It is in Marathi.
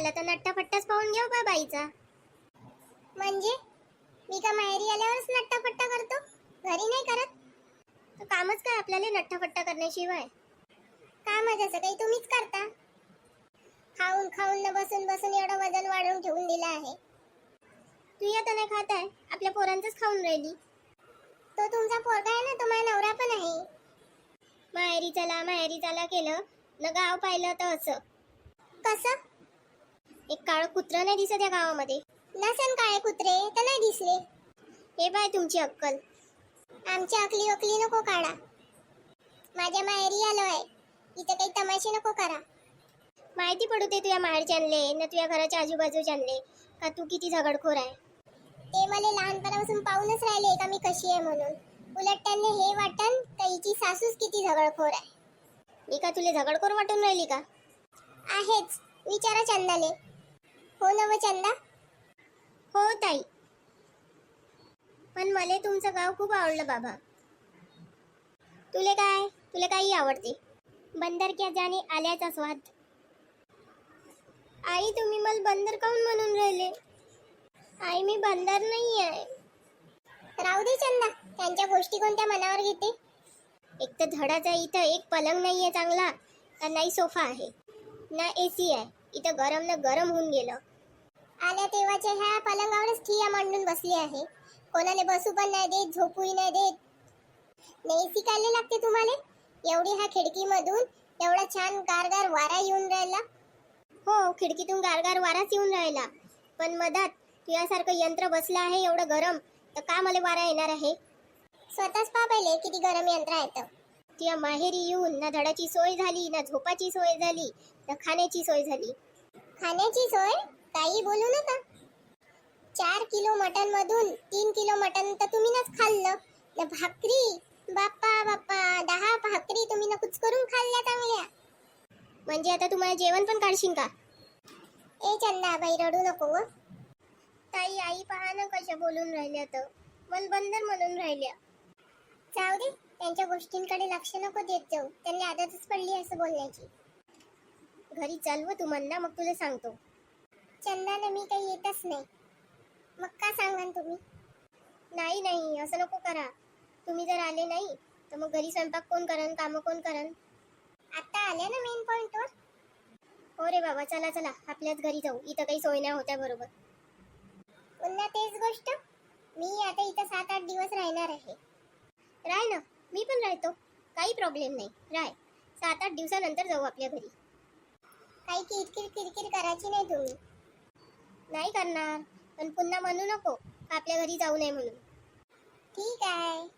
आला तर नट्टाफट्टाच पाहून घेऊ का बाईचा? म्हणजे? मी का माहेरी आल्यावरच नट्टाफट्टा करतो? घरी नाही करत? तर कामच काय आपल्याला नट्टाफट्टा करण्याशिवाय? काय असं काही तुम्हीच करता? खाऊन खाऊन न बसून बसून एवढं वजन वाढवून ठेवून दिलं आहे. तू आता नाही खात आहे? आपल्या पोरांचंच खाऊन राहिली. तो तुमचा पोरगा आहे ना तो माझा नवरा पण आहे. माहेरी चला माहेरी चला केलं न गाव पाहिलं तर असं. कसं? एक काळ कुत्रं नाही दिसत या गावामध्ये. नसन काळे कुत्रे तर नाही दिसले. हे बाय तुमची अक्कल. आमच्या अकली अकली नको काढा. माझ्या माहेरी आलो आहे. इथं काही तमाशे नको करा. माहिती पडू दे तुझ्या माहेरच्यांले न तुझ्या घराच्या आजूबाजूच्यांले का तू किती झगडखोर आहे? ते मला लहानपणापासून पाहूनच राहिले का मी कशी आहे म्हणून. उलट त्यांनी हे वाटन का हिची सासूच किती झगडखोर आहे. मी का तुला झगडखोर वाटून राहिली का? आहेच विचारा चंदाले. हो नव चंदा. हो ताई. पण मला तुमचं गाव खूप आवडलं बाबा. तुले काय? तुला काही आवडते. बंदर क्या जाणे आल्याचा स्वाद. आई तुम्ही मला बंदर काऊन म्हणून राहिले? आई मी बंदर नाही आहे. राहू दे चंदा. त्यांच्या गोष्टी कोणत्या मनावर घेते? एक तर धडाचा इथं एक पलंग नाही आहे चांगला. का नाही सोफा आहे. ना ए सी आहे. इथं गरम न गरम होऊन गेलं. आल्या तेव्हाच्या ह्या पलंगावरच ठिया मांडून बसली आहे. कोणाला बसू पण नाही देत झोपूही नाही देत. नेसी काढले लागते तुम्हाला? एवढी ह्या खिडकीमधून एवढा छान गारगार वारा येऊन राहिला. हो खिडकीतून गारगार वाराच येऊन राहिला. पण मधात तुझ्यासारखं यंत्र बसलं आहे एवढं गरम तर का मला वारा येणार आहे? स्वतःच पा पहिले किती गरम यंत्र आहे तर. तुझ्या माहेरी येऊन ना धडाची सोय झाली ना झोपाची सोय झाली ना खाण्याची सोय झाली. खाण्याची सोय? काही बोलू नका. चार किलो मटन मधून तीन किलो मटन तर तुम्ही खाल्लं. भाकरी बाप्पा बाप्पा दहा भाकरी तुम्ही न करून खाल्ल्या चांगल्या. म्हणजे आता तुम्हाला जेवण पण काढशील का? ए चंदा बाई रडू नको ग. ताई आई पहा ना कशा बोलून राहिल्या तर. मला बंदर म्हणून राहिल्या. जाऊ दे त्यांच्या गोष्टींकडे लक्ष नको देत जाऊ. त्यांनी आदतच पडली असं बोलण्याची. घरी चालव तू म्हणला मग तुला सांगतो. चंदानं मी काही येतच नाही. मग का सांगान तुम्ही? नाही नाही असं नको करा. तुम्ही जर आले नाही तर मग घरी स्वयंपाक कोण करन कामं कोण करन? आता आल्या ना मेन पॉइंटवर हो रे बाबा चला चला आपल्याच घरी जाऊ. इथं काही सोय नाही होत्या बरोबर. पुन्हा तेच गोष्ट? मी आता इथं सात आठ दिवस राहणार आहे. राय ना मी पण राहतो. काही प्रॉब्लेम नाही. राय सात आठ दिवसानंतर जाऊ आपल्या घरी. काही किरकिर किरकिर करायची नाही तुम्ही. नाही करणार. पण पुन्हा म्हणू नको. आपल्या घरी जाऊ नये म्हणून. ठीक आहे.